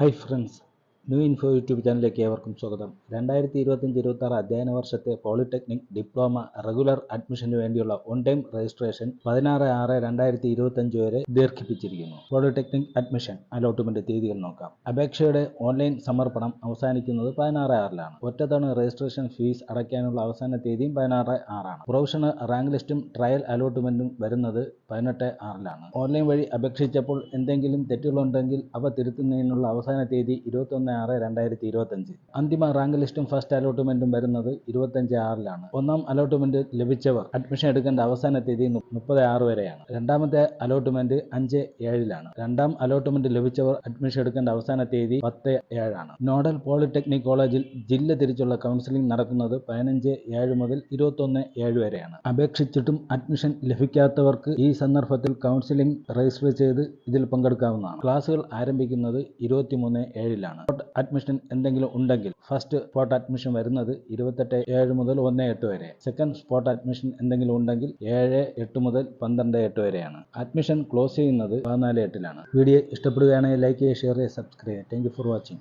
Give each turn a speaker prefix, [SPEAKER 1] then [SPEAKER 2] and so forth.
[SPEAKER 1] Hi friends, new info YouTube ചാനലിലേക്ക് ഏവർക്കും സ്വാഗതം. രണ്ടായിരത്തി ഇരുപത്തഞ്ച് ഇരുപത്തി ആറ് അധ്യയന വർഷത്തെ പോളിടെക്നിക് ഡിപ്ലോമ റെഗുലർ അഡ്മിഷന് വേണ്ടിയുള്ള ഓൺ ടൈം രജിസ്ട്രേഷൻ പതിനാറ് ആറ് രണ്ടായിരത്തി ഇരുപത്തഞ്ച് വരെ ദീർഘിപ്പിച്ചിരിക്കുന്നു. പോളിടെക്നിക് അഡ്മിഷൻ അലോട്ട്മെന്റ് തീയതികൾ നോക്കാം. അപേക്ഷയുടെ ഓൺലൈൻ സമർപ്പണം അവസാനിക്കുന്നത് പതിനാറ് ആറിലാണ്. ഒറ്റത്തവണ രജിസ്ട്രേഷൻ ഫീസ് അടയ്ക്കാനുള്ള അവസാന തീയതിയും പതിനാറ് ആറാണ്. പ്രൊഫഷണൽ റാങ്ക് ലിസ്റ്റും ട്രയൽ അലോട്ട്മെന്റും വരുന്നത് പതിനെട്ട് ആറിലാണ്. ഓൺലൈൻ വഴി അപേക്ഷിച്ചപ്പോൾ എന്തെങ്കിലും തെറ്റുകളുണ്ടെങ്കിൽ അവ തിരുത്തുന്നതിനുള്ള അവസാന തീയതി ഇരുപത്തൊന്ന് ആറ് രണ്ടായിരത്തി ഇരുപത്തഞ്ച് അന്തിമ റാങ്ക് ലിസ്റ്റും ഫസ്റ്റ് അലോട്ട്മെന്റും വരുന്നത് ഇരുപത്തഞ്ച് ആറിലാണ്. ഒന്നാം അലോട്ട്മെന്റ് ലഭിച്ചവർ അഡ്മിഷൻ എടുക്കേണ്ട അവസാന തീയതി മുപ്പത് ആറ് വരെയാണ്. രണ്ടാമത്തെ അലോട്ട്മെന്റ് അഞ്ച് ഏഴിലാണ്. രണ്ടാം അലോട്ട്മെന്റ് ലഭിച്ചവർ അഡ്മിഷൻ എടുക്കേണ്ട അവസാന തീയതി പത്ത് ഏഴാണ്. നോഡൽ പോളിടെക്നിക് കോളേജിൽ ജില്ല തിരിച്ചുള്ള കൗൺസിലിംഗ് നടക്കുന്നത് പതിനഞ്ച് ഏഴ് മുതൽ ഇരുപത്തൊന്ന് ഏഴ് വരെയാണ്. അപേക്ഷിച്ചിട്ടും അഡ്മിഷൻ ലഭിക്കാത്തവർക്ക് ഈ സന്ദർഭത്തിൽ കൗൺസിലിംഗ് രജിസ്റ്റർ ചെയ്ത് ഇതിൽ പങ്കെടുക്കാവുന്നതാണ്. ക്ലാസുകൾ ആരംഭിക്കുന്നത് ഇരുപത്തിമൂന്ന് ഏഴിലാണ്. സ്പോട്ട് അഡ്മിഷൻ എന്തെങ്കിലും ഉണ്ടെങ്കിൽ ഫസ്റ്റ് സ്പോട്ട് അഡ്മിഷൻ വരുന്നത് ഇരുപത്തെട്ട് ഏഴ് മുതൽ ഒന്ന് എട്ട് വരെ. സെക്കൻഡ് സ്പോട്ട് അഡ്മിഷൻ എന്തെങ്കിലും ഉണ്ടെങ്കിൽ ഏഴ് എട്ട് മുതൽ പന്ത്രണ്ട് എട്ട് വരെയാണ്. അഡ്മിഷൻ ക്ലോസ് ചെയ്യുന്നത് പതിനാല് എട്ടിലാണ്. വീഡിയോ ഇഷ്ടപ്പെടുകയാണെങ്കിൽ ലൈക്ക് ചെയ്യുക ഷെയർ ചെയ്യുക സബ്സ്ക്രൈബ് ചെയ്യുക. Thank for watching